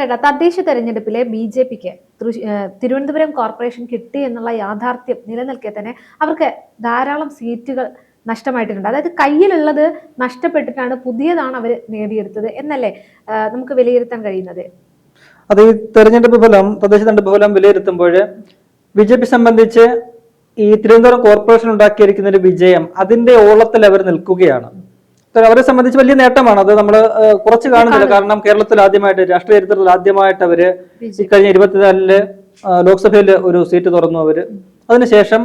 ചേട്ടാ തദ്ദേശ തെരഞ്ഞെടുപ്പിലെ ബി ജെ പിക്ക് തിരുവനന്തപുരം കോർപ്പറേഷൻ കിട്ടി എന്നുള്ള യാഥാർത്ഥ്യം നിലനിൽക്കെ തന്നെ അവർക്ക് ധാരാളം സീറ്റുകൾ നഷ്ടമായിട്ടുണ്ട്. അതായത് കയ്യിലുള്ളത് നഷ്ടപ്പെട്ടിട്ടാണ് പുതിയതാണ് അവർ നേടിയെടുത്തത് എന്നല്ലേ നമുക്ക് വിലയിരുത്താൻ കഴിയുന്നത്? അത് ഈ തെരഞ്ഞെടുപ്പ് ഫലം തദ്ദേശ തെരഞ്ഞെടുപ്പ് ഫലം വിലയിരുത്തുമ്പോൾ ബി ജെ പി സംബന്ധിച്ച് ഈ തിരുവനന്തപുരം കോർപ്പറേഷൻ ഉണ്ടാക്കിയിരിക്കുന്ന ഒരു വിജയം അതിന്റെ ഓളത്തിൽ അവർ നിൽക്കുകയാണ്. അവരെ സംബന്ധിച്ച് വലിയ നേട്ടമാണ്. അത് നമ്മൾ കുറച്ച് കാണുന്നില്ല. കാരണം കേരളത്തിൽ ആദ്യമായിട്ട് രാഷ്ട്രീയ ചരിത്രത്തിൽ ആദ്യമായിട്ട് അവർ കഴിഞ്ഞ ഇരുപത്തിനാലിൽ ലോക്സഭയിൽ ഒരു സീറ്റ് തുറന്നു അവർ. അതിനുശേഷം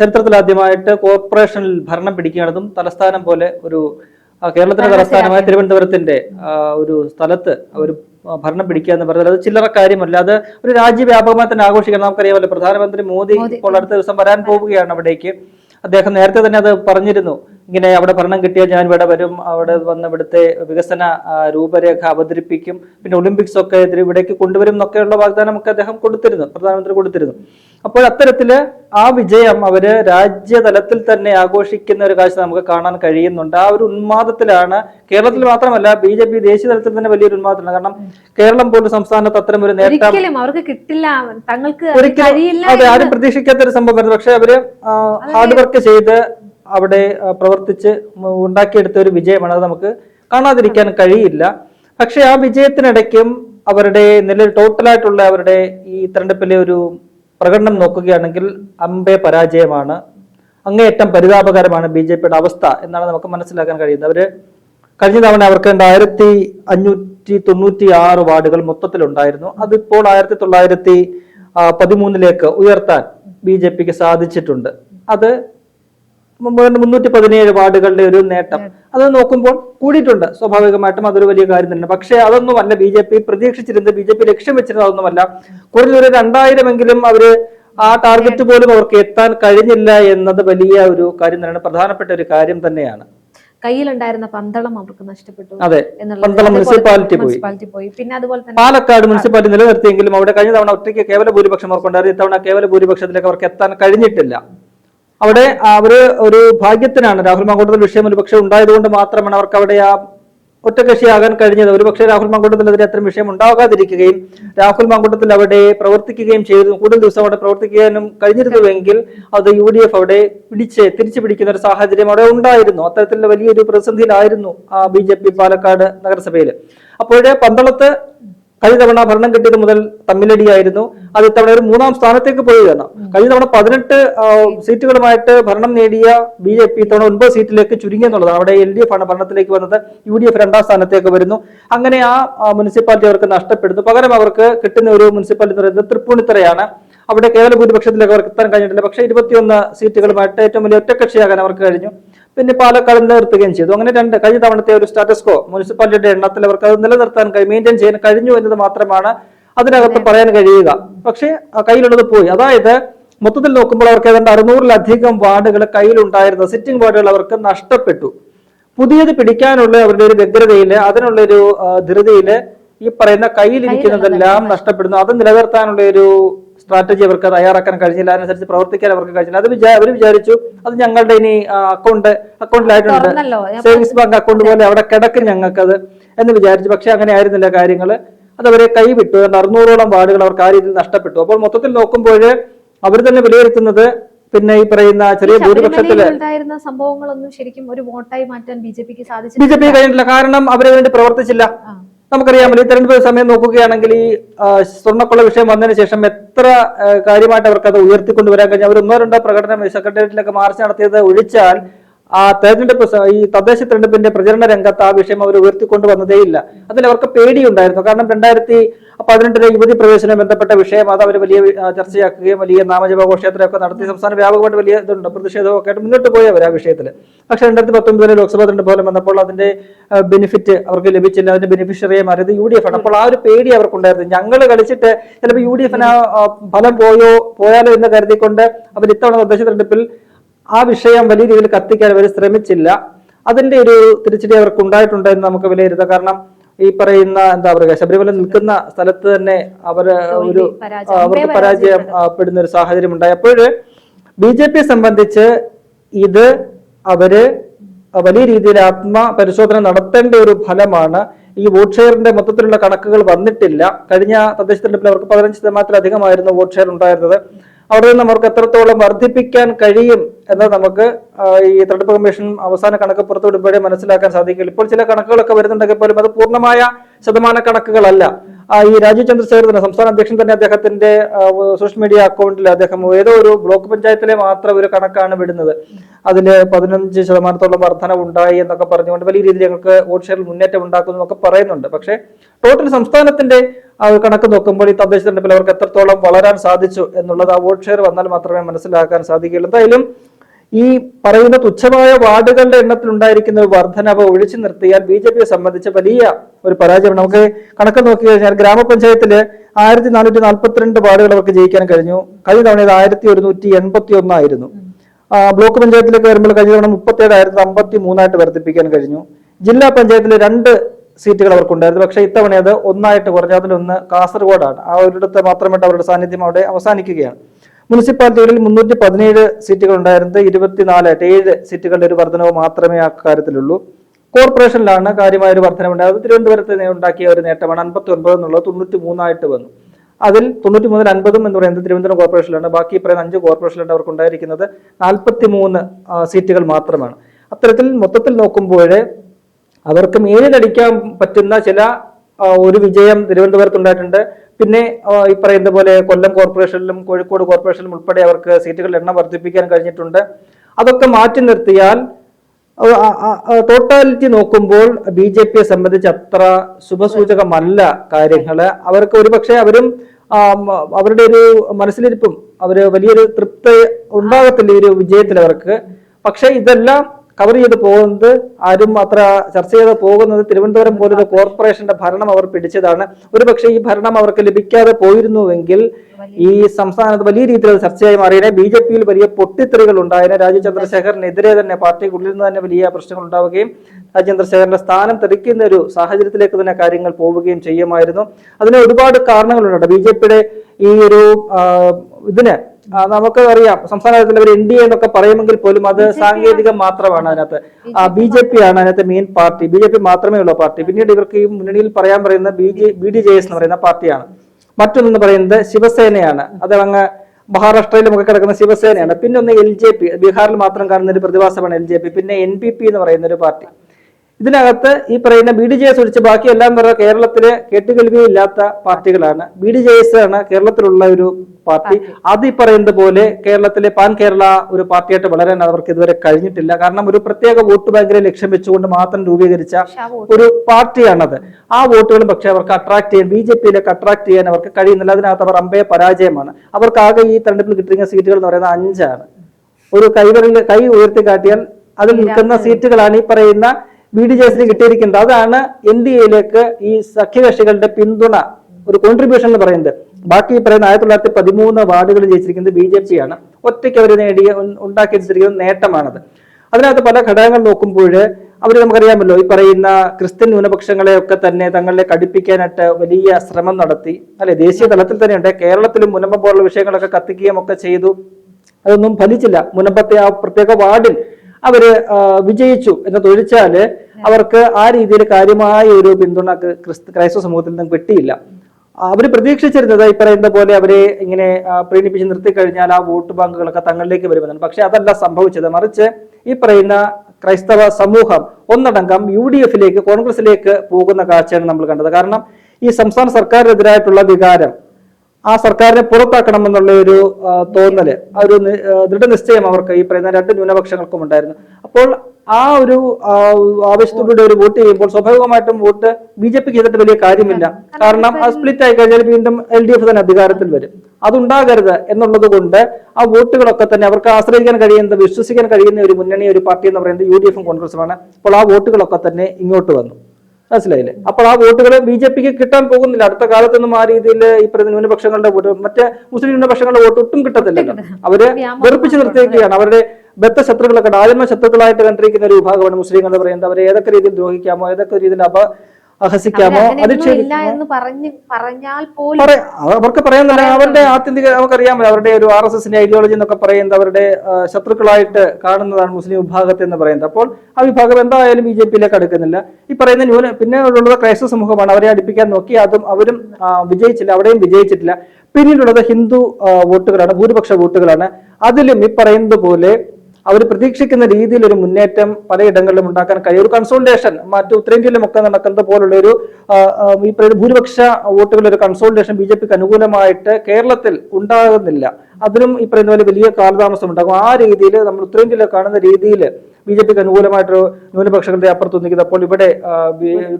ചരിത്രത്തിൽ ആദ്യമായിട്ട് കോർപ്പറേഷനിൽ ഭരണം പിടിക്കുന്നതും തലസ്ഥാനം പോലെ ഒരു കേരളത്തിന്റെ തലസ്ഥാനമായ തിരുവനന്തപുരത്തിന്റെ ഒരു സ്ഥലത്ത് അവർ ഭരണം പിടിക്കുക എന്ന് പറഞ്ഞാൽ അത് ചില്ലറ കാര്യമല്ല. അത് ഒരു രാജ്യവ്യാപകമായി തന്നെ ആഘോഷിക്കണം. നമുക്കറിയാമല്ലോ പ്രധാനമന്ത്രി മോദി ഇപ്പോൾ അടുത്ത ദിവസം വരാൻ പോവുകയാണ് അവിടേക്ക്. അദ്ദേഹം നേരത്തെ തന്നെ അത് പറഞ്ഞിരുന്നു. ഇങ്ങനെ അവിടെ ഭരണം കിട്ടിയാൽ ഞാൻ ഇവിടെ വരും അവിടെ വന്ന് ഇവിടുത്തെ വികസന രൂപരേഖ അവതരിപ്പിക്കും. പിന്നെ ഒളിമ്പിക്സ് ഒക്കെ ഇവിടേക്ക് കൊണ്ടുവരും എന്നൊക്കെയുള്ള വാഗ്ദാനം ഒക്കെ അദ്ദേഹം കൊടുത്തിരുന്നു പ്രധാനമന്ത്രി കൊടുത്തിരുന്നു. അപ്പോൾ അത്തരത്തിൽ ആ വിജയം അവർ രാജ്യതലത്തിൽ തന്നെ ആഘോഷിക്കുന്ന ഒരു കാഴ്ച നമുക്ക് കാണാൻ കഴിയുന്നുണ്ട്. ആ ഒരു ഉന്മാദത്തിലാണ് കേരളത്തിൽ മാത്രമല്ല ബി ജെ പി ദേശീയ തലത്തിൽ തന്നെ വലിയൊരു ഉന്മാദത്തിലാണ്. കാരണം കേരളം പോലും സംസ്ഥാനത്ത് അത്തരം ഒരു നേട്ടം അവർക്ക് കിട്ടില്ല. തങ്ങൾക്ക് ഒരിക്കലും കഴിയില്ല അതെ ആരും പ്രതീക്ഷിക്കാത്ത ഒരു സംഭവമായിരുന്നു പക്ഷെ അവർ ഹാർഡ് വർക്ക് ചെയ്ത് അവിടെ പ്രവർത്തിച്ച് ഉണ്ടാക്കിയെടുത്ത ഒരു വിജയമാണ്. അത് നമുക്ക് കാണാതിരിക്കാൻ കഴിയില്ല. പക്ഷെ ആ വിജയത്തിനിടയ്ക്കും അവരുടെ നില ടോട്ടലായിട്ടുള്ള അവരുടെ ഈ തെരഞ്ഞെടുപ്പിലെ ഒരു പ്രകടനം നോക്കുകയാണെങ്കിൽ അമ്പെ പരാജയമാണ്. അങ്ങേയറ്റം പരിതാപകരമാണ് ബി ജെ പിയുടെ അവസ്ഥ എന്നാണ് നമുക്ക് മനസ്സിലാക്കാൻ കഴിയുന്നത്. അവർ കഴിഞ്ഞ തവണ അവർക്ക് ആയിരത്തി അഞ്ഞൂറ്റി തൊണ്ണൂറ്റി ആറ് വാർഡുകൾ മൊത്തത്തിലുണ്ടായിരുന്നു. അതിപ്പോൾ ആയിരത്തി തൊള്ളായിരത്തി പതിമൂന്നിലേക്ക് ഉയർത്താൻ ബി ജെ പിക്ക് സാധിച്ചിട്ടുണ്ട്. അത് മുന്നൂറ്റി പതിനേഴ് വാർഡുകളുടെ ഒരു നേട്ടം. അത് നോക്കുമ്പോൾ കൂടിയിട്ടുണ്ട്. സ്വാഭാവികമായിട്ടും അതൊരു വലിയ കാര്യം തന്നെ പക്ഷേ അതൊന്നുമല്ല. ബി ജെ പി പ്രതീക്ഷിച്ചിരുന്നത് ബി ജെ പി ലക്ഷ്യം വെച്ചിരുന്നത് അതൊന്നുമല്ല. കുറഞ്ഞൊരു രണ്ടായിരമെങ്കിലും അവർ ആ ടാർഗറ്റ് പോലും അവർക്ക് എത്താൻ കഴിഞ്ഞില്ല എന്നത് വലിയ ഒരു കാര്യം തന്നെയാണ്. പ്രധാനപ്പെട്ട ഒരു കാര്യം തന്നെയാണ്. കയ്യിലുണ്ടായിരുന്ന പന്തളം അവർക്ക് നഷ്ടപ്പെട്ടു അതെ. പന്തളം മുനിസിപ്പാലിറ്റി പോയി. മുനിസിപ്പാലിറ്റി പോയി. പിന്നെ അതുപോലെ തന്നെ പാലക്കാട് മുനിസിപ്പാലിറ്റി നിലനിർത്തിയെങ്കിലും അവിടെ കഴിഞ്ഞ തവണ ഒറ്റയ്ക്ക് കേവല ഭൂരിപക്ഷം അവർക്കുണ്ടായിരുന്നു. ഇത്തവണ കേവല ഭൂരിപക്ഷത്തിലേക്ക് അവർക്ക് എത്താൻ കഴിഞ്ഞിട്ടില്ല. അവിടെ അവർ ഒരു ഭാഗ്യത്തിനാണ്. രാഹുൽ മാങ്കൂട്ടത്തിൽ വിഷയം ഒരു പക്ഷേ ഉണ്ടായതുകൊണ്ട് മാത്രമാണ് അവർക്ക് അവിടെ ആ ഒറ്റകക്ഷിയാകാൻ കഴിഞ്ഞത്. ഒരു പക്ഷേ രാഹുൽ മാങ്കൂട്ടത്തിനെതിരെ അത്തരം വിഷയം ഉണ്ടാകാതിരിക്കുകയും രാഹുൽ മാങ്കൂട്ടത്തിൽ അവിടെ പ്രവർത്തിക്കുകയും ചെയ്തു. കൂടുതൽ ദിവസം അവിടെ പ്രവർത്തിക്കാനും കഴിഞ്ഞിരുന്നുവെങ്കിൽ അത് യു ഡി എഫ് അവിടെ പിടിച്ച് തിരിച്ചു പിടിക്കുന്ന ഒരു സാഹചര്യം അവിടെ ഉണ്ടായിരുന്നു. അത്തരത്തിലുള്ള വലിയൊരു പ്രതിസന്ധിയിലായിരുന്നു ആ ബി ജെ പി പാലക്കാട് നഗരസഭയിൽ. അപ്പോഴേ പന്തളത്ത് കഴിഞ്ഞ തവണ ഭരണം കിട്ടിയത് മുതൽ തമ്മിലടിയായിരുന്നു. അത് ഇത്തവണ ഒരു മൂന്നാം സ്ഥാനത്തേക്ക് പോയി കാരണം കഴിഞ്ഞ തവണ പതിനെട്ട് സീറ്റുകളുമായിട്ട് ഭരണം നേടിയ ബി ജെ പി ഇത്തവണ ഒൻപത് സീറ്റിലേക്ക് ചുരുങ്ങി എന്നുള്ളതാണ്. അവിടെ എൽ ഡി എഫ് ആണ് ഭരണത്തിലേക്ക് വന്നത്. യു ഡി എഫ് രണ്ടാം സ്ഥാനത്തേക്ക് വരുന്നു. അങ്ങനെ ആ ആ, മുനിസിപ്പാലിറ്റി അവർക്ക് നഷ്ടപ്പെടുന്നു. പകരം അവർക്ക് കിട്ടുന്ന ഒരു മുനിസിപ്പാലിറ്റി എന്ന് പറയുന്നത് തൃപ്പൂണിത്തറയാണ്. അവിടെ കേവല ഭൂരിപക്ഷത്തിലേക്ക് അവർക്ക് എത്താൻ കഴിഞ്ഞിട്ടില്ല. പക്ഷേ ഇരുപത്തിയൊന്ന് സീറ്റുകളുമായിട്ട് ഏറ്റവും വലിയ ഒറ്റക്കക്ഷിയാകാൻ അവർക്ക് കഴിഞ്ഞു. പിന്നെ പാലക്കാട് നിലനിർത്തുകയും ചെയ്തു. അങ്ങനെ രണ്ട് കഴിഞ്ഞ തവണത്തെ ഒരു സ്റ്റാറ്റസ്കോ മുനിസിപ്പാലിറ്റിയുടെ എണ്ണത്തിൽ അവർക്ക് അത് നിലനിർത്താൻ മെയിന്റെയിൻ ചെയ്യാൻ കഴിഞ്ഞു എന്നത് മാത്രമാണ് അതിനകത്ത് പറയാൻ കഴിയുക. പക്ഷേ കയ്യിലുള്ളത് പോയി. അതായത് മൊത്തത്തിൽ നോക്കുമ്പോൾ അവർക്ക് ഏതാണ്ട് അറുന്നൂറിലധികം വാർഡുകൾ കയ്യിലുണ്ടായിരുന്ന സിറ്റിംഗ് വാർഡുകൾ അവർക്ക് നഷ്ടപ്പെട്ടു. പുതിയത് പിടിക്കാനുള്ള അവരുടെ ഒരു വ്യഗ്രതയിൽ അതിനുള്ള ഒരു ആ, ധൃതിയിൽ ഈ പറയുന്ന കയ്യിലിരിക്കുന്നതെല്ലാം നഷ്ടപ്പെടുന്നു. അത് നിലനിർത്താനുള്ള ഒരു സ്ട്രാറ്റജി അവർക്ക് തയ്യാറാക്കാൻ കഴിഞ്ഞില്ല. അതിനനുസരിച്ച് പ്രവർത്തിക്കാൻ അവർക്ക് കഴിഞ്ഞില്ല. അത് വിചാ അവർ വിചാരിച്ചു അത് ഞങ്ങളുടെ ഇനി അക്കൗണ്ട് അക്കൗണ്ടിലായിട്ടുണ്ട്. സേവിങ്സ് ബാങ്ക് അക്കൗണ്ട് പോലെ അവിടെ കിടക്കും ഞങ്ങൾക്കത് എന്ന് വിചാരിച്ചു. പക്ഷെ അങ്ങനെ ആയിരുന്നില്ല കാര്യങ്ങൾ. അത് അവരെ കൈവിട്ടു. അറുന്നൂറോളം വാർഡുകൾ അവർക്ക് ആ രീതിയിൽ നഷ്ടപ്പെട്ടു. അപ്പോൾ മൊത്തത്തിൽ നോക്കുമ്പോൾ അവർ തന്നെ വിലയിരുത്തുന്നത് പിന്നെ ഈ പറയുന്ന ചെറിയ ഭൂരിപക്ഷത്തിൽ സംഭവങ്ങളൊന്നും ശരിക്കും ഒരു വോട്ടായി മാറ്റാൻ ബി ജെ പിക്ക് ബി ജെ പി കഴിഞ്ഞിട്ടില്ല. കാരണം അവരതിനു വേണ്ടി പ്രവർത്തിച്ചില്ല. നമുക്കറിയാമല്ലോ ഈ തെരഞ്ഞെടുപ്പ് സമയം നോക്കുകയാണെങ്കിൽ ഈ സ്വർണക്കുള്ള വിഷയം വന്നതിന് ശേഷം എത്ര കാര്യമായിട്ട് അവർക്ക് അത് ഉയർത്തിക്കൊണ്ടുവരാൻ കഴിഞ്ഞു? അവർ ഒന്നോ രണ്ടോ പ്രകടനം സെക്രട്ടേറിയറ്റിലൊക്കെ മാർച്ച് നടത്തിയത് ഒഴിച്ചാൽ ആ തെരഞ്ഞെടുപ്പ് ഈ തദ്ദേശ തെരഞ്ഞെടുപ്പിന്റെ പ്രചരണ രംഗത്ത് ആ വിഷയം അവർ ഉയർത്തിക്കൊണ്ട് വന്നതേയില്ല. അതിൽ അവർക്ക് പേടിയുണ്ടായിരുന്നു. കാരണം രണ്ടായിരത്തി പതിനെട്ടിലെ യുവതി പ്രവേശനം ബന്ധപ്പെട്ട വിഷയം അത് അവർ വലിയ ചർച്ചയാക്കുകയും വലിയ നാമജപ ഘോഷയാത്രയൊക്കെ നടത്തി. സംസ്ഥാന വ്യാപകമായിട്ട് വലിയ ഇതുണ്ട്. പ്രതിഷേധമൊക്കെ ആയിട്ട് മുന്നോട്ട് പോയി അവർ ആ വിഷയത്തിൽ പക്ഷേ രണ്ടായിരത്തി പത്തൊമ്പതിലെ ലോക്സഭാ തെരഞ്ഞെടുപ്പ് പോലും വന്നപ്പോൾ അതിന്റെ ബെനിഫിറ്റ് അവർക്ക് ലഭിച്ചില്ല. അതിന്റെ ബെനിഫിഷ്യറിയെ മാറിയത് യു ഡി എഫ് ആണ്. അപ്പോൾ ആ ഒരു പേടി അവർക്കുണ്ടായിരുന്നു. ഞങ്ങൾ കളിച്ചിട്ട് ചിലപ്പോൾ യു ഡി എഫിന് ഫലം പോയോ പോയാലോ എന്ന് കരുതിക്കൊണ്ട് അവർ ഇത്തവണ തദ്ദേശ തെരഞ്ഞെടുപ്പിൽ ആ വിഷയം വലിയ രീതിയിൽ കത്തിക്കാൻ അവർ ശ്രമിച്ചില്ല. അതിന്റെ ഒരു തിരിച്ചടി അവർക്ക് ഉണ്ടായിട്ടുണ്ട് എന്ന് നമുക്ക് വിലയിരുത്താം. കാരണം ഈ പറയുന്ന എന്താ പറയുക ശബരിമല നിൽക്കുന്ന സ്ഥലത്ത് തന്നെ അവർ ഒരു അവർക്ക് പരാജയപ്പെടുന്ന ഒരു സാഹചര്യം ഉണ്ടായി. അപ്പോൾ ബി ജെ പി സംബന്ധിച്ച് ഇത് അവർ വലിയ രീതിയിൽ ആത്മപരിശോധന നടത്തേണ്ട ഒരു ഫലമാണ്. ഈ വോട്ട് ഷെയറിന്റെ മൊത്തത്തിലുള്ള കണക്കുകൾ വന്നിട്ടില്ല. കഴിഞ്ഞ തദ്ദേശ തെരഞ്ഞെടുപ്പിൽ അവർക്ക് പതിനഞ്ച് ശതമാനത്തിലധികമായിരുന്നു വോട്ട് ഷെയർ ഉണ്ടായിരുന്നത്. അവിടെ നിന്ന് അവർക്ക് എത്രത്തോളം വർദ്ധിപ്പിക്കാൻ കഴിയും എന്ന് നമുക്ക് ഈ തെരഞ്ഞെടുപ്പ് കമ്മീഷൻ അവസാന കണക്ക് പുറത്തുവിടുമ്പോഴേ മനസ്സിലാക്കാൻ സാധിക്കില്ല ഇപ്പോൾ ചില കണക്കുകളൊക്കെ വരുന്നുണ്ടെങ്കിൽ പോലും അത് പൂർണമായ ശതമാന കണക്കുകളല്ല. ഈ രാജീവ് ചന്ദ്രശേഖർ തന്നെ സംസ്ഥാന അധ്യക്ഷൻ തന്നെ അദ്ദേഹത്തിന്റെ സോഷ്യൽ മീഡിയ അക്കൗണ്ടിൽ അദ്ദേഹം ഏതോ ഒരു ബ്ലോക്ക് പഞ്ചായത്തിലെ മാത്രം ഒരു കണക്കാണ് വിടുന്നത്. അതിന് പതിനഞ്ച് ശതമാനത്തോളം വർധന ഉണ്ടായി എന്നൊക്കെ പറഞ്ഞുകൊണ്ട് വലിയ രീതിയിൽ ഞങ്ങൾക്ക് വോട്ട് ഷെയറിൽ മുന്നേറ്റം ഉണ്ടാക്കുന്നു എന്നൊക്കെ പറയുന്നുണ്ട്. പക്ഷേ ടോട്ടൽ സംസ്ഥാനത്തിന്റെ ആ കണക്ക് നോക്കുമ്പോൾ ഈ തദ്ദേശ തെരഞ്ഞെടുപ്പിൽ അവർക്ക് എത്രത്തോളം വളരാൻ സാധിച്ചു എന്നുള്ളത് ആ വോട്ട് ഷെയർ വന്നാൽ മാത്രമേ മനസ്സിലാക്കാൻ സാധിക്കുകയുള്ളൂ. എന്തായാലും ഈ പറയുന്ന തുച്ഛമായ വാർഡുകളുടെ എണ്ണത്തിൽ ഉണ്ടായിരിക്കുന്ന ഒരു വർധനവ് ഒഴിച്ചു നിർത്തിയാൽ ബി ജെ പിയെ സംബന്ധിച്ച് വലിയ ഒരു പരാജയമാണ്. നമുക്ക് കണക്ക് നോക്കി കഴിഞ്ഞാൽ ഗ്രാമപഞ്ചായത്തിൽ ആയിരത്തി നാനൂറ്റി നാൽപ്പത്തിരണ്ട് വാർഡുകൾ അവർക്ക് ജയിക്കാൻ കഴിഞ്ഞു. കഴിഞ്ഞ തവണ ഇത് ആയിരത്തി ഒരുന്നൂറ്റി എൺപത്തി ഒന്നായിരുന്നു ബ്ലോക്ക് പഞ്ചായത്തിലേക്ക് വരുമ്പോൾ കഴിഞ്ഞ തവണ മുപ്പത്തി ഏഴായിരത്തി അമ്പത്തി മൂന്നായിട്ട് വർദ്ധിപ്പിക്കാൻ കഴിഞ്ഞു. ജില്ലാ പഞ്ചായത്തിൽ രണ്ട് സീറ്റുകൾ അവർക്കുണ്ടായിരുന്നു. പക്ഷേ ഇത്തവണ അത് ഒന്നായിട്ട് കുറഞ്ഞു. അതിലൊന്ന് കാസർഗോഡാണ്. ആ ഒരിടത്ത് മാത്രമായിട്ട് അവരുടെ സാന്നിധ്യം അവിടെ അവസാനിക്കുകയാണ്. മുനിസിപ്പാലിറ്റികളിൽ മുന്നൂറ്റി പതിനേഴ് സീറ്റുകൾ ഉണ്ടായിരുന്നത് ഇരുപത്തിനാല് ഏഴ് സീറ്റുകളുടെ ഒരു വർധനവ് മാത്രമേ ആ കാര്യത്തിലുള്ളൂ. കോർപ്പറേഷനിലാണ് കാര്യമായ ഒരു വർധനവുണ്ടായത് തിരുവനന്തപുരത്ത് നേ- ഉണ്ടാക്കിയ ഒരു നേട്ടമാണ്. അൻപത്തി ഒൻപത് എന്നുള്ളത് തൊണ്ണൂറ്റി മൂന്നായിട്ട് വന്നു. അതിൽ തൊണ്ണൂറ്റി മൂന്നിൽ അൻപതും എന്ന് പറയുന്നത് തിരുവനന്തപുരം കോർപ്പറേഷനിലാണ്. ബാക്കി പറയുന്ന അഞ്ച് കോർപ്പറേഷനിലാണ് അവർക്ക് ഉണ്ടായിരിക്കുന്നത്. നാൽപ്പത്തി മൂന്ന് സീറ്റുകൾ മാത്രമാണ്. അത്തരത്തിൽ മൊത്തത്തിൽ നോക്കുമ്പോൾ അവർക്ക് മേലിലടിക്കാൻ പറ്റുന്ന ചില ഒരു വിജയം തിരുവനന്തപുരത്ത് ഉണ്ടായിട്ടുണ്ട്. പിന്നെ ഈ പറയുന്ന പോലെ കൊല്ലം കോർപ്പറേഷനിലും കോഴിക്കോട് കോർപ്പറേഷനിലും ഉൾപ്പെടെ അവർക്ക് സീറ്റുകളുടെ എണ്ണം വർദ്ധിപ്പിക്കാൻ കഴിഞ്ഞിട്ടുണ്ട്. അതൊക്കെ മാറ്റി നിർത്തിയാൽ ടോട്ടാലിറ്റി നോക്കുമ്പോൾ ബി ജെ പിയെ സംബന്ധിച്ച് അത്ര ശുഭസൂചകമല്ല കാര്യങ്ങൾ അവർക്ക് ഒരുപക്ഷെ അവരും അവരുടെ ഒരു മനസ്സിലിരിപ്പും അവർ വലിയൊരു തൃപ്തി ഉണ്ടാകത്തില്ല ഈ ഒരു വിജയത്തിൽ അവർക്ക്. പക്ഷെ ഇതെല്ലാം കവർ ചെയ്ത് പോകുന്നത് ആരും അത്ര ചർച്ച ചെയ്ത് പോകുന്നത് തിരുവനന്തപുരം പോലൊരു കോർപ്പറേഷന്റെ ഭരണം അവർ പിടിച്ചതാണ്. ഒരുപക്ഷെ ഈ ഭരണം അവർക്ക് ലഭിക്കാതെ പോയിരുന്നുവെങ്കിൽ ഈ സംസ്ഥാനത്ത് വലിയ രീതിയിൽ ചർച്ചയായി മാറിയതിനെ ബി ജെ പിയിൽ വലിയ പൊട്ടിത്തെറികൾ ഉണ്ടായതിനെ രാജീവ് ചന്ദ്രശേഖറിനെതിരെ തന്നെ പാർട്ടിക്കുള്ളിൽ നിന്ന് തന്നെ വലിയ പ്രശ്നങ്ങൾ ഉണ്ടാവുകയും രാജീവ് ചന്ദ്രശേഖരന്റെ സ്ഥാനം തെറിക്കുന്ന ഒരു സാഹചര്യത്തിലേക്ക് തന്നെ കാര്യങ്ങൾ പോവുകയും ചെയ്യുമായിരുന്നു. അതിന് ഒരുപാട് കാരണങ്ങളുണ്ട് ബി ജെ പിയുടെ ഈ ഒരു ഇതിന് നമുക്ക് അറിയാം സംസ്ഥാന തലത്തിൽ അവർ എൻ ഡി എ എന്നൊക്കെ പറയുമെങ്കിൽ പോലും അത് സാങ്കേതികം മാത്രമാണ് അതിനകത്ത്. ബി ജെ പി ആണ് അതിനകത്ത് main party. B J P മാത്രമേ ഉള്ള പാർട്ടി. പിന്നീട് ഇവർക്ക് ഈ മുന്നണിയിൽ പറയാൻ പറയുന്ന B J B D J S എന്ന് പറയുന്ന പാർട്ടിയാണ്. മറ്റൊന്നെന്ന് പറയുന്നത് ശിവസേനയാണ്. അത് അങ്ങ് മഹാരാഷ്ട്രയിലുമൊക്കെ കിടക്കുന്ന ശിവസേനയാണ്. പിന്നെ ഒന്ന് എൽ ജെ പി ബീഹാറിൽ മാത്രം കാണുന്ന ഒരു പ്രതിഭാസമാണ് എൽ ജെ പി പിന്നെ എൻ പി പി എന്ന് പറയുന്ന ഒരു പാർട്ടി. ഇതിനകത്ത് ഈ പറയുന്ന ബി ഡി ജെ എസ് ഒഴിച്ച് ബാക്കി എല്ലാം പറയുക കേരളത്തിലെ കേട്ടുകേൾവിയില്ലാത്ത പാർട്ടികളാണ്. ബി ഡി ജെ എസ് ആണ് കേരളത്തിലുള്ള ഒരു പാർട്ടി. അത് ഈ പറയുന്നത് പോലെ കേരളത്തിലെ പാൻ കേരള ഒരു പാർട്ടിയായിട്ട് വളരാൻ അവർക്ക് ഇതുവരെ കഴിഞ്ഞിട്ടില്ല. കാരണം ഒരു പ്രത്യേക വോട്ട് ബാങ്കിനെ ലക്ഷ്യം വെച്ചുകൊണ്ട് മാത്രം രൂപീകരിച്ച ഒരു പാർട്ടിയാണത്. ആ വോട്ടുകളും പക്ഷെ അവർക്ക് അട്രാക്ട് ചെയ്യാൻ ബി ജെ പിയിലേക്ക് അട്രാക്ട് ചെയ്യാൻ അവർക്ക് കഴിയുന്നില്ല. അതിനകത്ത് അവർ അമ്പയ പരാജയമാണ്. അവർക്ക് ആകെ ഈ തെരഞ്ഞെടുപ്പിൽ കിട്ടുന്ന സീറ്റുകൾ എന്ന് പറയുന്നത് അഞ്ചാണ്. ഒരു കൈവരിൽ കൈ ഉയർത്തി കാട്ടിയാൽ അതിൽ നിൽക്കുന്ന സീറ്റുകളാണ് ഈ പറയുന്ന ബി ഡി ജെ എസിന് കിട്ടിയിരിക്കുന്നത്. അതാണ് എൻ ഡി എയിലേക്ക് ഈ സഖ്യകക്ഷികളുടെ പിന്തുണ ഒരു കോൺട്രിബ്യൂഷൻ എന്ന് പറയുന്നത്. ബാക്കി പറയുന്ന ആയിരത്തി തൊള്ളായിരത്തി പതിമൂന്ന് വാർഡുകൾ ജയിച്ചിരിക്കുന്നത് ബി ജെ പി ആണ് ഒറ്റയ്ക്ക് അവർ നേടിയ ഉണ്ടാക്കിയെടുത്തിരിക്കുന്ന നേട്ടമാണത്. അതിനകത്ത് പല ഘടകങ്ങൾ നോക്കുമ്പോൾ അവർ നമുക്കറിയാമല്ലോ ഈ പറയുന്ന ക്രിസ്ത്യൻ ന്യൂനപക്ഷങ്ങളെയൊക്കെ തന്നെ തങ്ങളെ കടുപ്പിക്കാനായിട്ട് വലിയ ശ്രമം നടത്തി. അല്ലെ ദേശീയ തലത്തിൽ തന്നെയുണ്ട് കേരളത്തിലും മുനമ്പം പോലുള്ള വിഷയങ്ങളൊക്കെ കത്തിക്കുകയും ഒക്കെ ചെയ്തു. അതൊന്നും ഫലിച്ചില്ല. മുനമ്പത്തെ ആ പ്രത്യേക വാർഡിൽ അവർ വിജയിച്ചു. എന്ന് തൊഴിച്ചാൽ അവർക്ക് ആ രീതിയിൽ കാര്യമായ ഒരു പിന്തുണ ക്രി- ക്രിസ്തു ക്രൈസ്തവ സമൂഹത്തിൽ നിന്നും കിട്ടിയില്ല. അവർ പ്രതീക്ഷിച്ചിരുന്നത് ഈ പറയുന്ന പോലെ അവരെ ഇങ്ങനെ പ്രീണിപ്പിച്ച് നിർത്തി കഴിഞ്ഞാൽ ആ വോട്ട് ബാങ്കുകളൊക്കെ തങ്ങളിലേക്ക് വരുമെന്നാണ്. പക്ഷെ അതല്ല സംഭവിച്ചത്. മറിച്ച് ഈ പറയുന്ന ക്രൈസ്തവ സമൂഹം ഒന്നടങ്കം യു ഡി എഫിലേക്ക് കോൺഗ്രസിലേക്ക് പോകുന്ന കാഴ്ചയാണ് നമ്മൾ കണ്ടത്. കാരണം ഈ സംസ്ഥാന സർക്കാരിനെതിരായിട്ടുള്ള വികാരം ആ സർക്കാരിനെ പുറത്താക്കണമെന്നുള്ള ഒരു തോന്നൽ ആ ഒരു ദൃഢനിശ്ചയം അവർക്ക് ഈ പറയുന്ന രണ്ട് ന്യൂനപക്ഷങ്ങൾക്കും ഉണ്ടായിരുന്നു. അപ്പോൾ ആ ഒരു ആവശ്യത്തോടുകൂടി ഒരു വോട്ട് ചെയ്യുമ്പോൾ സ്വാഭാവികമായിട്ടും വോട്ട് ബി ജെ പിക്ക് ചെയ്തിട്ട് വലിയ കാര്യമില്ല. കാരണം ആ സ്പ്ലിറ്റ് ആയി കഴിഞ്ഞാൽ വീണ്ടും എൽ ഡി എഫ് തന്നെ അധികാരത്തിൽ വരും. അതുണ്ടാകരുത് എന്നുള്ളത് കൊണ്ട് ആ വോട്ടുകളൊക്കെ തന്നെ അവർക്ക് ആശ്രയിക്കാൻ കഴിയുന്ന വിശ്വസിക്കാൻ കഴിയുന്ന ഒരു മുന്നണി ഒരു പാർട്ടി എന്ന് പറയുന്നത് യു ഡി എഫും കോൺഗ്രസുമാണ്. അപ്പോൾ ആ വോട്ടുകളൊക്കെ തന്നെ ഇങ്ങോട്ട് വന്നു. മനസ്സിലായില്ലേ? അപ്പോൾ ആ വോട്ടുകൾ ബി ജെ പിക്ക് കിട്ടാൻ പോകുന്നില്ല. അടുത്ത കാലത്തൊന്നും ആ രീതിയിൽ ഈ പറയുന്ന ന്യൂനപക്ഷങ്ങളുടെ വോട്ട് മറ്റേ മുസ്ലിം ന്യൂനപക്ഷങ്ങളുടെ വോട്ട് ഒട്ടും കിട്ടത്തില്ലല്ലോ. അവരെ വെറുപ്പിച്ച് നിർത്തിയിരിക്കുകയാണ്. അവരുടെ ബദ്ധ ശത്രുക്കളൊക്കെ ആദ്യമ ശത്രുക്കളായിട്ട് കണ്ടിരിക്കുന്ന ഒരു വിഭാഗമാണ് മുസ്ലിങ്ങൾ എന്ന് പറയുന്നത്. അവരെ ഏതൊക്കെ രീതിയിൽ ദ്രോഹിക്കാമോ ഏതൊക്കെ രീതിയിൽ അപ അഹസിക്കാമോ? അവർക്ക് പറയാൻ അവരുടെ ആത്യന്തിക നമുക്കറിയാമല്ലോ അവരുടെ ഒരു ആർ എസ് എസിന്റെ ഐഡിയോളജി എന്നൊക്കെ പറയുന്നത് അവരുടെ ശത്രുക്കളായിട്ട് കാണുന്നതാണ് മുസ്ലിം വിഭാഗത്തെ എന്ന് പറയുന്നത്. അപ്പോൾ ആ വിഭാഗം എന്തായാലും ബി ജെ പിയിലേക്ക് അടുക്കുന്നില്ല. ഈ പറയുന്ന ന്യൂന പിന്നെ ഉള്ളത് ക്രൈസ്തവ സമൂഹമാണ്. അവരെ അടുപ്പിക്കാൻ നോക്കി അതും അവരും വിജയിച്ചില്ല. അവിടെയും വിജയിച്ചിട്ടില്ല. പിന്നീടുള്ളത് ഹിന്ദു വോട്ടുകളാണ് ഭൂരിപക്ഷ വോട്ടുകളാണ്. അതിലും ഈ പറയുന്നത് പോലെ അവർ പ്രതീക്ഷിക്കുന്ന രീതിയിൽ ഒരു മുന്നേറ്റം പലയിടങ്ങളിലും ഉണ്ടാക്കാൻ കഴിയും. ഒരു കൺസോൾട്ടേഷൻ മറ്റു ഉത്തരേന്ത്യയിലും ഒക്കെ നടക്കുന്നത് പോലുള്ള ഒരു ഈ ഭൂരിപക്ഷ വോട്ടുകളിൽ ഒരു കൺസോൾട്ടേഷൻ ബി ജെ പിക്ക് അനുകൂലമായിട്ട് കേരളത്തിൽ ഉണ്ടാകുന്നില്ല. അതിനും ഈ പറയുന്ന പോലെ വലിയ കാലതാമസം ഉണ്ടാകും. ആ രീതിയിൽ നമ്മൾ ഉത്തരേന്ത്യയിൽ കാണുന്ന രീതിയിൽ ബി ജെ പിക്ക് അനുകൂലമായിട്ടൊരു ന്യൂനപക്ഷങ്ങളുടെ അപ്പുറത്ത് ഒന്നിക്കുന്നത് അപ്പോൾ ഇവിടെ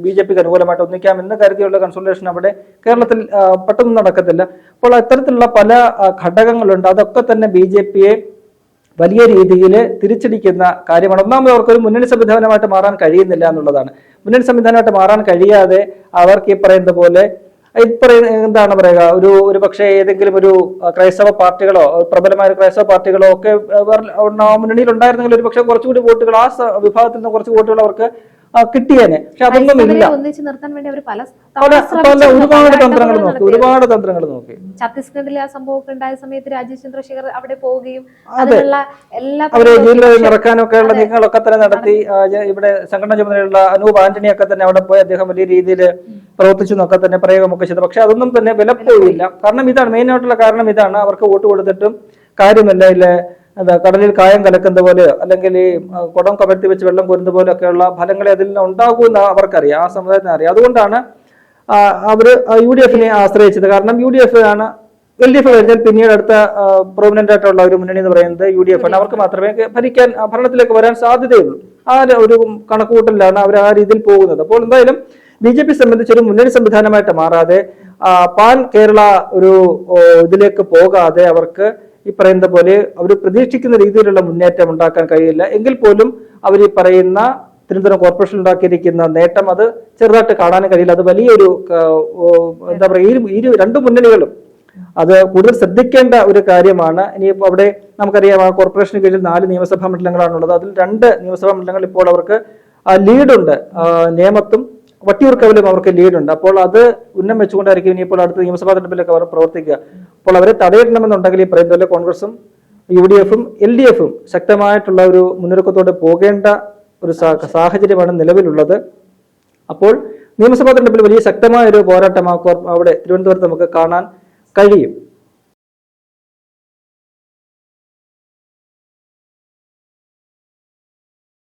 ബി ജെ പിക്ക് അനുകൂലമായിട്ട് ഒന്നിക്കാം എന്ന് കരുതിയുള്ള കൺസൾട്ടേഷൻ അവിടെ കേരളത്തിൽ പെട്ടെന്ന് നടക്കത്തില്ല. അപ്പോൾ അത്തരത്തിലുള്ള പല ഘടകങ്ങളുണ്ട്. അതൊക്കെ തന്നെ ബി ജെ പിയെ വലിയ രീതിയിൽ തിരിച്ചടിക്കുന്ന കാര്യമാണ്. ഒന്നാമത് അവർക്കൊരു മുന്നണി സംവിധാനമായിട്ട് മാറാൻ കഴിയുന്നില്ല എന്നുള്ളതാണ്. മുന്നണി സംവിധാനമായിട്ട് മാറാൻ കഴിയാതെ അവർക്ക് ഈ പറയുന്ന പോലെ ഇപ്പറയുന്ന എന്താണ് പറയുക ഒരു ഒരു പക്ഷേ ഏതെങ്കിലും ഒരു ക്രൈസ്തവ പാർട്ടികളോ പ്രബലമായ ക്രൈസ്തവ പാർട്ടികളോ ഒക്കെ മുന്നണിയിൽ ഉണ്ടായിരുന്നെങ്കിൽ ഒരു പക്ഷേ കുറച്ചുകൂടി വോട്ടുകൾ ആ വിഭാഗത്തിൽ നിന്ന് കുറച്ച് വോട്ടുകൾ അവർക്ക് കിട്ടിയേനെ. പക്ഷെ അതൊന്നും ഇല്ല. പല ശ്രമിച്ചിരുന്നു. ഒരുപാട് തന്ത്രങ്ങൾ നോക്കി ഒരുപാട് തന്ത്രങ്ങൾ നോക്കി. ഛത്തീസ്ഗഡിലെ ആ സംഭവമൊക്കെ ഉണ്ടായ സമയത്ത് രാജീവ് ചന്ദ്രശേഖർ അവിടെ പോവുകയും അതിനുള്ള എല്ലാ അവർ ജയിലിൽ നിറക്കാനൊക്കെ ഉള്ള നീക്കങ്ങളൊക്കെ തന്നെ നടത്തി ഇവിടെ സംഘടന ചുമതലയുള്ള അനൂപ് ആന്റണിയൊക്കെ തന്നെ അവിടെ പോയി അദ്ദേഹം വലിയ രീതിയിൽ പ്രവർത്തിച്ചു എന്നൊക്കെ തന്നെ പ്രയോഗമൊക്കെ ചെയ്തു. പക്ഷെ അതൊന്നും തന്നെ വിലപ്പോയില്ല. കാരണം ഇതാണ് മെയിൻ ആയിട്ടുള്ള കാരണം ഇതാണ്. അവർക്ക് വോട്ട് കൊടുത്തിട്ടും കാര്യമല്ല. ഇല്ല എന്താ കടലിൽ കായം കലക്കുന്ന പോലെ അല്ലെങ്കിൽ ഈ കുടം കമഴ്ത്തി വെച്ച് വെള്ളം കോരുന്ന പോലെയൊക്കെയുള്ള ഫലങ്ങളെ അതിൽ നിന്ന് ഉണ്ടാകുമെന്ന് അവർക്കറിയാം ആ സമുദായത്തിന് അറിയാം. അതുകൊണ്ടാണ് അവർ യു ഡി എഫിനെ ആശ്രയിച്ചത്. കാരണം യു ഡി എഫ് ആണ് എൽ ഡി എഫ് കഴിഞ്ഞാൽ പിന്നീട് അടുത്ത പ്രോമിനന്റ് ആയിട്ടുള്ള ഒരു മുന്നണി എന്ന് പറയുന്നത് യു ഡി എഫ് ആണ്. അവർക്ക് മാത്രമേ ഭരിക്കാൻ ഭരണത്തിലേക്ക് വരാൻ സാധ്യതയുള്ളൂ. ആ ഒരു കണക്കുകൂട്ടലിലാണ് അവർ ആ രീതിയിൽ പോകുന്നത്. അപ്പോൾ എന്തായാലും ബി ജെ പി സംബന്ധിച്ച് ഒരു മുന്നണി സംവിധാനമായിട്ട് മാറാതെ പാൻ കേരള ഒരു ഇതിലേക്ക് പോകാതെ അവർക്ക് ഈ പറയുന്ന പോലെ അവർ പ്രതീക്ഷിക്കുന്ന രീതിയിലുള്ള മുന്നേറ്റം ഉണ്ടാക്കാൻ കഴിയില്ല. എങ്കിൽ പോലും അവർ ഈ പറയുന്ന തിരുവനന്തപുരം കോർപ്പറേഷൻ ഉണ്ടാക്കിയിരിക്കുന്ന നേട്ടം അത് ചെറുതായിട്ട് കാണാനും കഴിയില്ല. അത് വലിയൊരു എന്താ പറയുക ഈ രണ്ട് മുന്നണികളും അത് കൂടുതൽ ശ്രദ്ധിക്കേണ്ട ഒരു കാര്യമാണ്. ഇനിയിപ്പോൾ അവിടെ നമുക്കറിയാം ആ കോർപ്പറേഷന് കീഴിൽ നാല് നിയമസഭാ മണ്ഡലങ്ങളാണുള്ളത്. അതിൽ രണ്ട് നിയമസഭാ മണ്ഡലങ്ങൾ ഇപ്പോൾ അവർക്ക് ലീഡുണ്ട്. നിയമത്തും വട്ടിയൂർക്കവിലും അവർക്ക് ലീഡുണ്ട്. അപ്പോൾ അത് ഉന്നം വെച്ചുകൊണ്ടായിരിക്കും ഇനിയിപ്പോൾ അടുത്ത നിയമസഭാ തെരഞ്ഞെടുപ്പിലൊക്കെ അവർ പ്രവർത്തിക്കുക. അപ്പോൾ അവരെ തടയിടണമെന്നുണ്ടെങ്കിൽ ഈ പറയുന്ന പോലെ കോൺഗ്രസും യു ഡി എഫും എൽ ഡി എഫും ശക്തമായിട്ടുള്ള ഒരു മുന്നൊരുക്കത്തോടെ പോകേണ്ട ഒരു സാഹചര്യമാണ് നിലവിലുള്ളത്. അപ്പോൾ നിയമസഭാ തെരഞ്ഞെടുപ്പിൽ വലിയ ശക്തമായ ഒരു പോരാട്ടം അവിടെ തിരുവനന്തപുരത്ത് നമുക്ക് കാണാൻ കഴിയും.